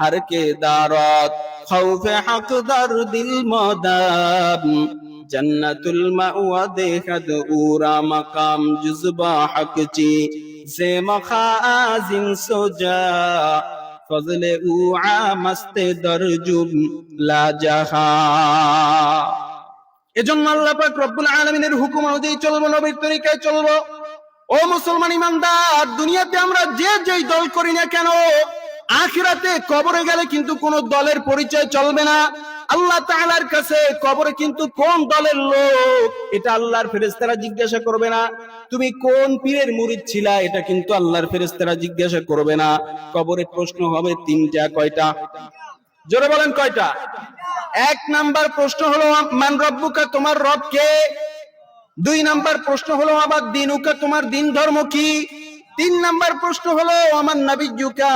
হর কে দারত খৌফে হক দর দিল মদাব জন্নতুল মাওয়া দেখদ উরা মকাম জুজবা হক চি সে মখা আজিম সোজা ফজলে উআ মস্তে দর জুব লাজাহা এজন্য আল্লাহ রব্বুল আলামিনের হুকুম অনুযায়ী চলবো, নবীর তরিকায় চলবো। ও মুসলমান ইমানদার, দুনিয়াতে আমরা যে যেই দল করি না কেন আখিরাতে কবরে গেলে কিন্তু কোন দলের পরিচয় চলবে না। আল্লাহ তাআলার কাছে কবরে কিন্তু কোন দলের লোক, এটা আল্লাহর ফেরেশতারা জিজ্ঞাসা করবে না। তুমি কোন পীরের মুরিদ ছিলা, এটা কিন্তু আল্লাহর ফেরেশতারা জিজ্ঞাসা করবে না। কবরে প্রশ্ন হবে তিনটা, কয়টা? জোরে বলেন কয়টা? এক নাম্বার প্রশ্ন হলো, মান রব্বুকা, তোমার রব কে? দুই নাম্বার প্রশ্ন হলো, আবার দিনুকা, তোমার দিন ধর্ম কি? তিন নাম্বার প্রশ্ন হলো আমার নবীজুকা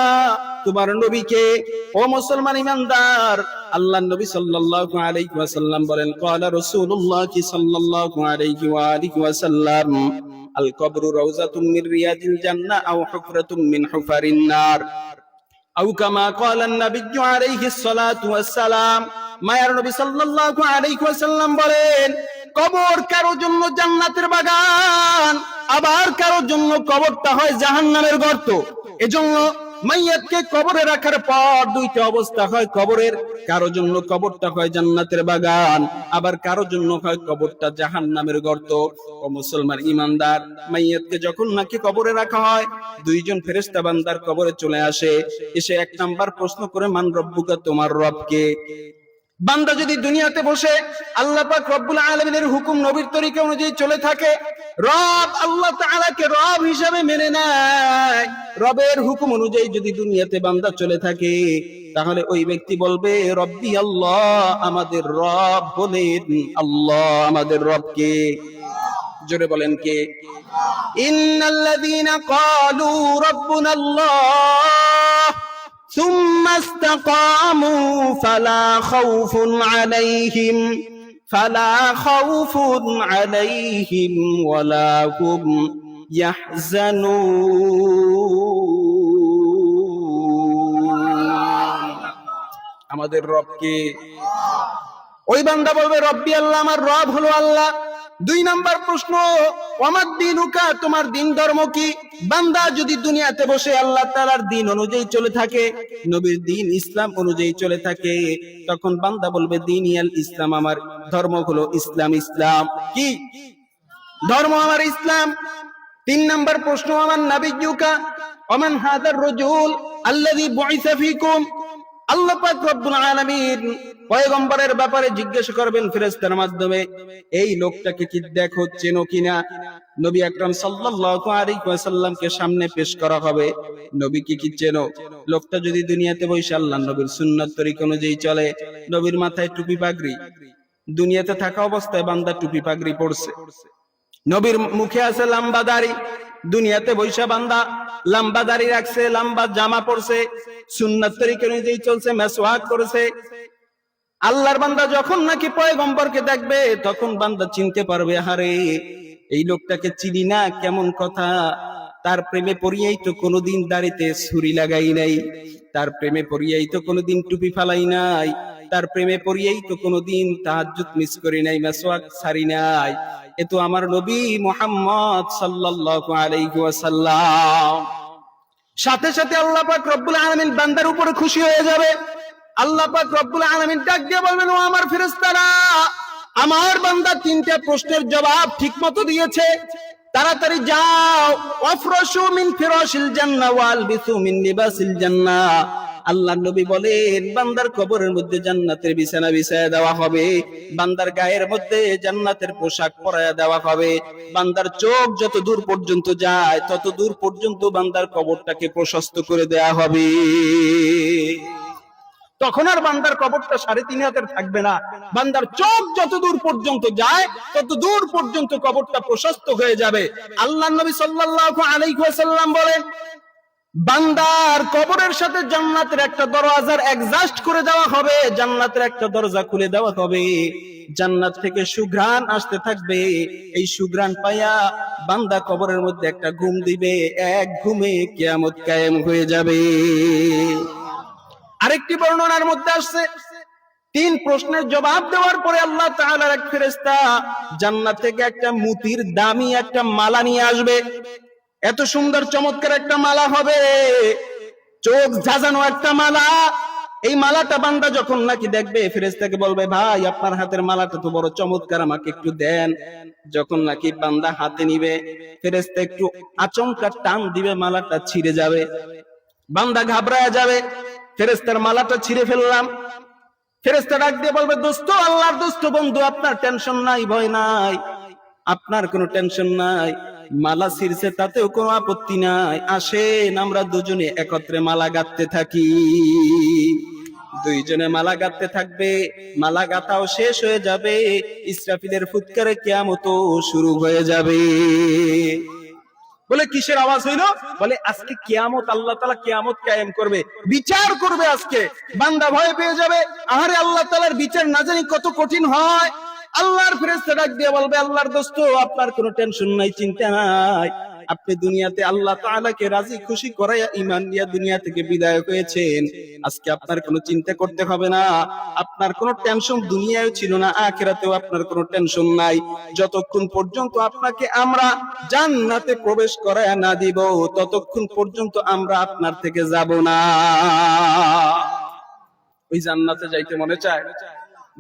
তোমার নবীকে, ও মুসলমান ইমানদার আল্লাহ নবী সাল্লাল্লাহু আলাইহি ওয়াসাল্লাম বলেন, ক্বালা রাসূলুল্লাহ সাল্লাল্লাহু আলাইহি ওয়া আলিহি ওয়াসাল্লাম আল কবরু রাউযাতুম মির রিয়াদিল জান্নাহ আও হুফরাতুম মিন হুফারিন নার। আও কামা ক্বালা নবী আলাইহি সালাতু ওয়াসসালাম, মায়ার নবী সাল্লাল্লাহু আলাইহি ওয়াসাল্লাম বলেন, কবর কারও জন্য জান্নাতের বাগান, আবার কারও জন্য কবরটা হয় জাহান্নামের গর্ত। এজন্য মাইয়াতকে কবরে রাখার পর দুইটা অবস্থা হয় কবরের। কারও জন্য কবরটা হয় জান্নাতের বাগান, আবার কারও জন্য হয় কবরটা জাহান নামের গর্ত। ও মুসলমান ইমানদার, মাইয়াতকে যখন নাকি কবরে রাখা হয়, দুইজন ফেরেশতা বান্দার কবরে চলে আসে। এসে এক নাম্বার প্রশ্ন করে, মান রব্বুকা, তোমার রবকে? বান্দা যদি দুনিয়াতে বসে, আল্লাহ পাক রব্বুল আলামিনের হুকুম নবীর তরিকা অনুযায়ী চলে থাকে, রব আল্লাহ তাআলাকে রব হিসাবে মেনে নেয়। রবের হুকুম অনুযায়ী যদি দুনিয়াতে বান্দা চলে থাকে, তাহলে ওই ব্যক্তি বলবে, রব্বি আল্লাহ, আমাদের রব বলেন, আল্লাহ আমাদের রবকে জোরে বলেন কে? ইন্নাল্লাযীনা ক্বালু রাব্বুনাল্লাহ, সুম্মা ইসতাকামু ফালা খাউফুন আলাইহিম, ফালা খাউফুন আলাইহিম ওয়ালা হুম আমাদের রবকে ওই বান্দা বলবে, রব্বি আল্লাহ, আমার রব হলো আল্লাহ। দুই নাম্বার প্রশ্ন আমার দিন উকা তোমার দিন ধর্ম কি? বান্দা যদি দুনিয়াতে বসে আল্লাহ তালার দিন অনুযায়ী চলে থাকে, নবীর দিন ইসলাম অনুযায়ী চলে থাকে, তখন বান্দা বলবে দিন ইয়াল ইসলাম আমার ধর্ম হলো ইসলাম ইসলাম। কি? ধর্ম আমার ইসলাম। তিন নম্বর প্রশ্ন আমার নাবিজুকা ওমান হাদার রজুল আল্লাযী বুইসা ফীকুম? আল্লাহ পাক রব্বুল আলামিন পয়গম্বরের ব্যাপারে জিজ্ঞেস করবেন ফেরেশতার মাধ্যমে, এই লোকটাকে কি দেখো, চেনো কিনা? নবী আকরাম সাল্লাল্লাহু আলাইহি ওয়াসাল্লামকে সামনে পেশ করা হবে। নবী কি কি চেনো? লোকটা যদি দুনিয়াতে বসে আল্লাহ নবীর সুন্নাত তরিকা অনুযায়ী চলে, নবীর মাথায় টুপি পাগড়ি। দুনিয়াতে থাকা অবস্থায় বান্দা টুপি পাগড়ি পড়ছে নবীর মুখে আছে লম্বা দাড়ি দুনিয়াতে বৈশা বান্দা লম্বা দাড়ি রাখছে, লম্বা জামা পরছে, সুন্নাত তরিকা অনুযায়ী চলছে, মেসওয়াক করেছে। আল্লাহর বান্দা যখন নাকি পয়গম্বরকে দেখবে, তখন বান্দা চিনতে পারবে, হারে এই লোকটাকে চিনি না, কেমন কথা। তার প্রেমে পড়িয়াই তো কোনোদিন দাড়িতে ছুরি লাগাই নাই। তার প্রেমে পড়িয়াই তো কোনোদিন টুপি ফালাই নাই। তার প্রেমে পড়িয়াই তো কোনোদিন তাহাজ্জুদ মিস করি নাই, মেসওয়াক ছাড়ি নাই। এ তো আমার নবী মোহাম্মদ সাল্লাল্লাহু আলাইহি ওয়াসাল্লাম। সাথে সাথে আল্লাহ পাক রব্বুল আলামিন বান্দার উপরে খুশি হয়ে যাবে। আল্লাহ পাক রব্বুল আলামিন ডাক দিয়ে বলবেন, ও আমার ফেরেশতারা, আমার বান্দা তিনটা প্রশ্নের জবাব ঠিকমতো দিয়েছে। তাড়াতাড়ি যাও। ওয়াফরাশু মিন ফিরাশিল জান্নাহ ওয়ালবিসু মিন লিবাসিল জান্নাহ। আল্লাহ নবী বলেন, বান্দার কবরের মধ্যে জান্নাতের বিছানা বিছায়া দেওয়া হবে, বান্দার গায়ের মধ্যে জান্নাতের পোশাক পরায়া দেওয়া হবে। বান্দার চোখ যত দূর পর্যন্ত যায়, তত দূর পর্যন্ত বান্দার কবরটাকে প্রশস্ত করে দেয়া হবে। তখন আর বান্দার কবরটা সাড়ে তিন হাতের থাকবে না। বান্দার চোখ যত দূর পর্যন্ত যায়, তত দূর পর্যন্ত কবরটা প্রশস্ত হয়ে যাবে। আল্লাহ নবী সাল্লাল্লাহু আলাইহি ওয়াসাল্লাম বলেন বান্দার কবরের সাথে জান্নাতের একটা দরওয়াজার অ্যাডজাস্ট করে দেওয়া হবে, জান্নাতের একটা দরজা খুলে দেওয়া হবে। জান্নাত থেকে সুঘ্রাণ আসতে থাকবে। এই সুঘ্রাণ পাইয়া বান্দা কবরের মধ্যে একটা ঘুম দিবে। এক ঘুমে কিয়ামত কায়েম হয়ে যাবে। আরেকটি বর্ণনার মধ্যে আসছে। তিন প্রশ্নের জবাব দেওয়ার পরে আল্লাহ তাআলার এক ফেরেশতা জান্নাত থেকে একটা মুতির দামি একটা মালা নিয়ে আসবে। এত সুন্দর, চমৎকার একটা মালা হবে। চোখ ঝাঁঝানো একটা মালা। এই মালাটা বান্দা যখন নাকি দেখবে, ফেরেশতাকে বলবে, ভাই, আপনার হাতের মালাটা তো বড় চমৎকার, আমাকে একটু দেন। যখন নাকি বান্দা হাতে নিবে, ফেরেশতা একটু আচমকা টান দিবে, মালাটা ছিঁড়ে যাবে। বান্দা ঘাবড়ায় যাবে, ফেরেশতার মালাটা ছিঁড়ে ফেললাম। ফেরেশতা ডাক দিয়ে বলবে, দোস্ত, আল্লাহর দোস্ত বন্ধু, আপনার টেনশন নাই, ভয় নাই। আপনার কোনো টেনশন নাই। মালা ছিঁড়ছে তাতেও কোনো আপত্তি নাই। আসেন, আমরা দুজনে একত্রে মালা গাঁথতে থাকি। দুইজনে মালা গাঁথতে থাকবে, মালা গাঁথাও শেষ হয়ে যাবে, ইসরাফিলের ফুৎকারে কেয়ামত শুরু হয়ে যাবে। বলে, কিসের আওয়াজ হইল? বলে, আজকে কিয়ামত, আল্লাহ তালা কিয়ামত কায়েম করবে। বিচার করবে আজকে। বান্দা ভয় পেয়ে যাবে। আহারে আল্লাহ তালার বিচার না জানি কত কঠিন হয়। আল্লাহর ফেরেস্তা ডাক দিয়ে বলবে, আল্লাহর দোস্ত, আপনার কোনো টেনশন নাই, চিন্তা নাই। আপনি দুনিয়াতে আল্লাহ তাআলাকে রাজি, খুশি করাইয়া ইমান দিয়া দুনিয়া থেকে বিদায় হয়েছেন। আজকে আপনার কোনো চিন্তা করতে হবে না। আপনার কোনো টেনশন দুনিয়ায় ছিল না, আখিরাতেও আপনার কোনো টেনশন নাই। যতক্ষণ পর্যন্ত আপনাকে আমরা জান্নাতে প্রবেশ করায় না দিব, ততক্ষণ পর্যন্ত আমরা আপনার থেকে যাব না। ওই জান্নাতে যাইতে মনে চায়?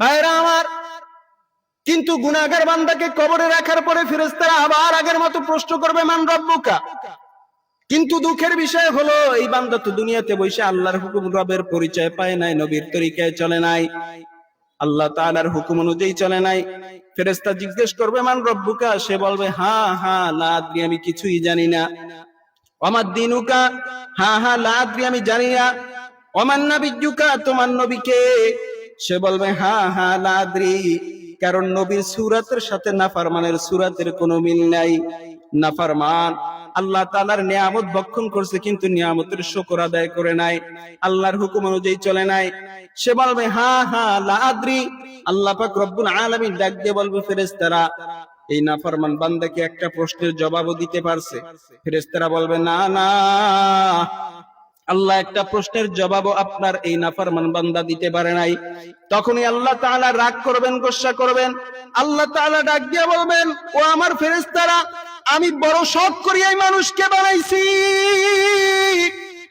ভাইরা আমার কিন্তু গুনাগার বান্দাকে কবরে রাখার পরে ফেরেস্তারা আবার আগের মতো প্রশ্ন করবে, মান রব্বুকা? কিন্তু দুঃখের বিষয় হলো, এই বান্দা তো দুনিয়াতে বসে আল্লাহর হুকুম রবের পরিচয় পায় নাই, নবীর তরিকায় চলে নাই, আল্লাহ তাআলার হুকুম অনুযায়ী চলে নাই। ফেরেস্তা জিজ্ঞেস করবে, মান রব্বুকা? সে বলবে হ্যাঁ হ্যাঁ লাদ্রি আমি কিছুই জানি না। আমার দিনুকা? হা হ্যাঁ লাদ্রি আমি জানি না। অমান নাবিজুকা তোমার নবীকে? সে বলবে, হা হা লাদ্রি কারণ নবীর সুরাতের সাথে নাফারমানের সুরাতের কোনো মিল নাই। নাফারমান, আল্লাহ তাআলার নিয়ামত ভক্ষণ করছে কিন্তু নিয়ামতের শুকর আদায় করে নাই। আল্লাহর হুকুম অনুযায়ী চলে নাই। সে বলবে, হা হ্যাঁ লাদ্রি আল্লাহ পাক রব্বুল আলামিন ডাক দিয়ে বলবে, ফেরেশতারা, এই নাফরমান বান্দাকে একটা প্রশ্নের জবাবও দিতে পারছে। ফেরেশতারা বলবে, না না। আল্লাহ একটা প্রশ্নের জবাবও আপনার এই নাফরমান বান্দা দিতে পারে নাই। তখনই আল্লাহ তাআলা রাগ করবেন, গোসা করবেন। আল্লাহ তাআলা ডাক দিয়ে বলবেন, ও আমার ফেরেশতারা, আমি বড় শখ করি এই মানুষকে বানাইছি।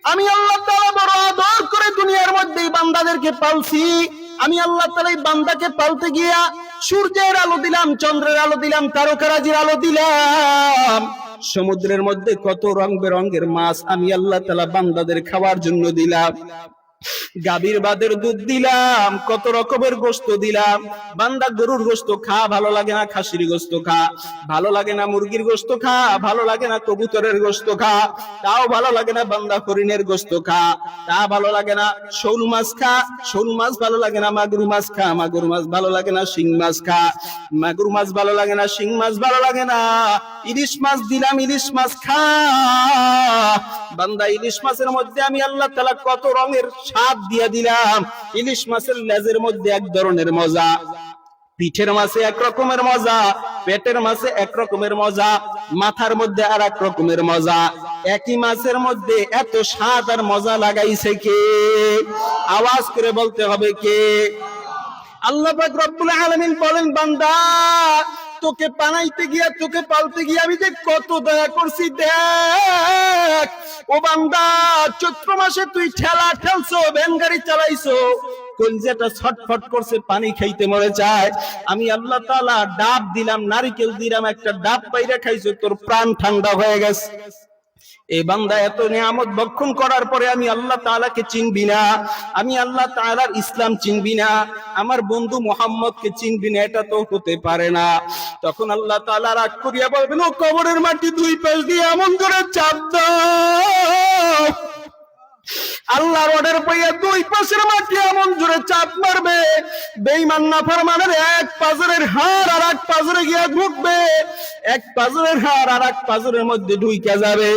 আমি আল্লাহ তাআলা বড় আদর করে দুনিয়ার মধ্যে বান্দাদেরকে পালছি। আমি আল্লাহ তাআলা এই বান্দাকে পালতে গিয়া সূর্যের আলো দিলাম, চন্দ্রের আলো দিলাম, তারকারাজির আলো দিলাম। সমুদ্রের মধ্যে কত রং বেরঙের মাছ আমি আল্লাহ তালা বান্দাদের খাওয়ার জন্য দিলাম। গাভীর বাদের দুধ দিলাম, কত রকমের গোস্ত দিলাম। বান্দা গরুর গোস্ত খা, ভালো লাগে না খাসির গোস্ত খা। ভালো লাগে না মুরগির গোস্ত খা, ভালো লাগে না কবুতরের গোস্ত খা। তাও ভালো লাগে না বান্দা হরিণের গোস্ত খা। তা ভালো লাগে না শৌল মাছ খা, শৌল মাছ ভালো লাগে না মাগুর মাছ খা। মাগুর মাছ ভালো লাগে না শিং মাছ খা। মাগুর মাছ ভালো লাগে না শিং মাছ ভালো লাগে না। ইলিশ মাছ দিলাম, ইলিশ মাছ খা। বান্দা ইলিশ মাছের মধ্যে আমি আল্লাহ তালা কত রঙের স্বাদ দিয়ে দিলাম। ইলিশ মাছের লেজের মধ্যে এক ধরনের মজা। পিঠের মাছে এক রকমের মজা, পেটের মাছে এক রকমের মজা, মাথার মধ্যে আর এক রকমের মজা। একই মাছের মধ্যে এত স্বাদ আর মজা লাগাইছে কে? আওয়াজ করে বলতে হবে কে? আল্লাহ পাক রব্বুল আলামিন বলেন, বান্দা, তোকে পানাইতে গিয়া, তোকে পালতে গিয়া আমি যে কত দয়া করছি, দেখ। ও বান্দা, চৈত্র মাসে তুই ঠেলা ঠেলছো, ভ্যান গাড়ি চালাইছো। কলজাটা ছটফট করছে, পানি খাইতে মরে চায় আমি আল্লাহ ডাব দিলাম, নারিকেল দিলাম, একটা ডাব পাইরা খাইছো, তোর প্রাণ ঠান্ডা হয়ে গেছে। এই বান্দা এত নিয়ামত ভক্ষণ করার পরে আমি আল্লাহ তালাকে চিনবি না। আমি আল্লাহ তালার ইসলাম চিনবি না। আমার বন্ধু মোহাম্মদকে চিনবি না, এটা তো হতে পারে না। তখন আল্লাহ তালা রাগ করিয়া বলবেন, ও কবরের মাটি দুই পাশ দিয়ে এমন করে চাপ দাও। আল্লাহ রোডের পাইয়া দুই পাশের মাটি এমন জোরে চাপ মারবে। বেইমান নাফার ফরমানের এক পাজরের হার আর এক পাজরে গিয়া ঢুকবে এক পাজরের হার আর এক পাজরের মধ্যে ঢুইকা যাবে।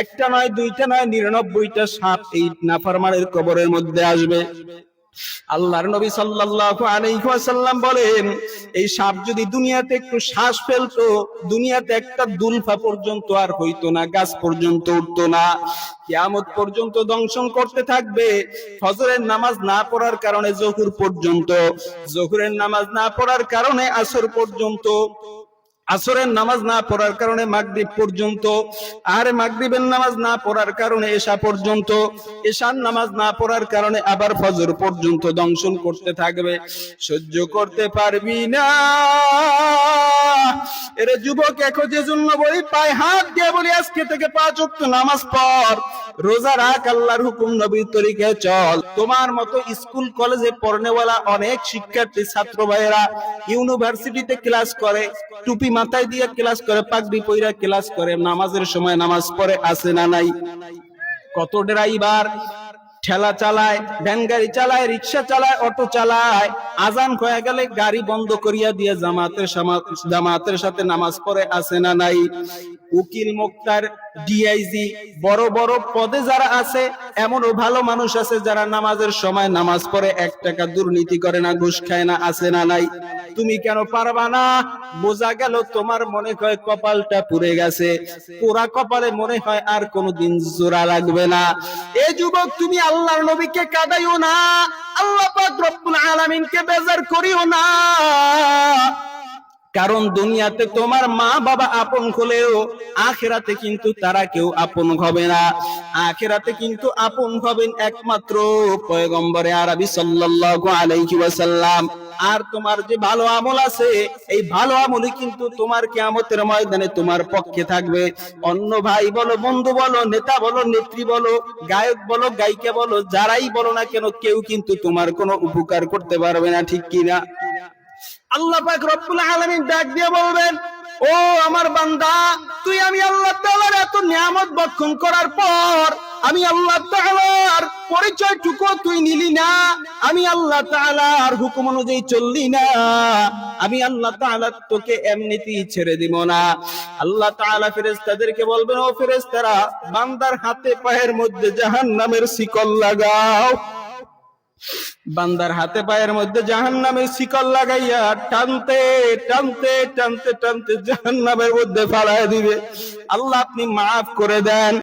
একটা নয়, দুইটা নয়, নিরানব্বইটা সাপ এই নাফরমানের কবরের মধ্যে আসবে। আল্লাহর নবী সাল্লাল্লাহু আলাইহি ওয়াসাল্লাম বলেন, এই সাপ যদি দুনিয়াতে একটু শ্বাস ফেলতো, দুনিয়াতে একটা দুলফা পর্যন্ত আর হইতো না, গাছ পর্যন্ত উঠতো না। কিয়ামত পর্যন্ত দংশন করতে থাকবে, ফজরের নামাজ না পড়ার কারণে জহুর পর্যন্ত, জহুরের নামাজ না পড়ার কারণে আসর পর্যন্ত। আসরের নামাজ না পড়ার কারণে মাগরিব পর্যন্ত, আর মাগরিবের নামাজ না পড়ার কারণে এশা পর্যন্ত, এশার নামাজ না পড়ার কারণে আবার ফজর পর্যন্ত দংশন করতে থাকবে। সহ্য করতে পারবি না। এরে যুবক এখন যে জন্য বলি পায়ে হাত দিয়ে বলি, আজকে থেকে পাঁচ ওয়াক্ত নামাজ পড়। রোজা রাখ, আল্লাহর হুকুম, নবীর তরিকায় চল। তোমার মতো স্কুল, কলেজে পড়নেওয়ালা অনেক শিক্ষার্থী, ছাত্র ভাইয়েরা ইউনিভার্সিটিতে ক্লাস করে, টুপি মাথায় দিয়ে ক্লাস করে পাগড়ি পইরা ক্লাস করে, নামাজের সময় নামাজ পড়ে আসে না নাই? কত ড্রাইভার ঠেলা চালায়, ভ্যান গাড়ি চালায়, রিক্সা চালায়, অটো চালায়, আজান হয়ে গেলে গাড়ি বন্ধ করিয়া দিয়ে জামাতের জামাতের সাথে নামাজ পড়ে আসে না নাই? উকিল মুক্তার ডিআইজি বড় বড় পদে যারা আছে, এমনও ভালো মানুষ আছে যারা নামাজের সময় নামাজ পড়ে এক টাকা দুর্নীতি করে না, ঘুষ খায় না, আসে না, নাই। তুমি কেন পারবা না? বোঝা গেল তোমার মনে হয় কপালটা পুড়ে গেছে। পোড়া কপালে মনে হয় আর কোনোদিন জোড়া লাগবে না। এ যুবক, তুমি আল্লাহর নবীকে কাদাইও না। আল্লাহ পাক রব্বুল আলামিনকে বেজার করিও না। কারণ দুনিয়াতে তোমার মা বাবা আপন হলেও আখেরাতে কিন্তু তারা কেউ আপন হবে না। আখেরাতে কিন্তু আপন হবেন একমাত্র পয়গম্বরে আরবি সাল্লাল্লাহু আলাইহি ওয়াসাল্লাম। আর তোমার যে ভালো আমল আছে, এই ভালো আমলই কিন্তু তোমার কিয়ামতের ময়দানে তোমার পক্ষে থাকবে। অন্য ভাই বলো, বন্ধু বলো, নেতা বলো, নেত্রী বলো, গায়ক বলো, গায়িকা বলো, যারাই বলো না কেন, কেউ কিন্তু তোমার কোনো উপকার করতে পারবে না, ঠিক কিনা? আল্লাহ পাক রব্বুল আলামিন ডাক দিয়ে বলবেন, ও আমার বান্দা, তুই আমি আল্লাহ তাআলার এত নিয়ামত বক্ষণ করার পর আমি আল্লাহ তাআলার পরিচয়টুকু তুই নিলি না, আমি আল্লাহ তাআলার হুকুম অনুযায়ী চললি না, আমি আল্লাহ তাআলা তোকে এমনিতেই ছেড়ে দিব না। আল্লাহ তাআলা ফেরেশতাদেরকে বলবেন, ও ফেরেশতারা, বান্দার হাতে পায়ের মধ্যে জাহান্নামের শিকল লাগাও। বান্দার হাতে পায়ের মধ্যে জাহান নামে শিকল লাগাইয়া টানতে টানতে টানতে টানতে জাহান নামের মধ্যে ফালায় দিবে। আল্লাহ আপনি মাফ করে দেন।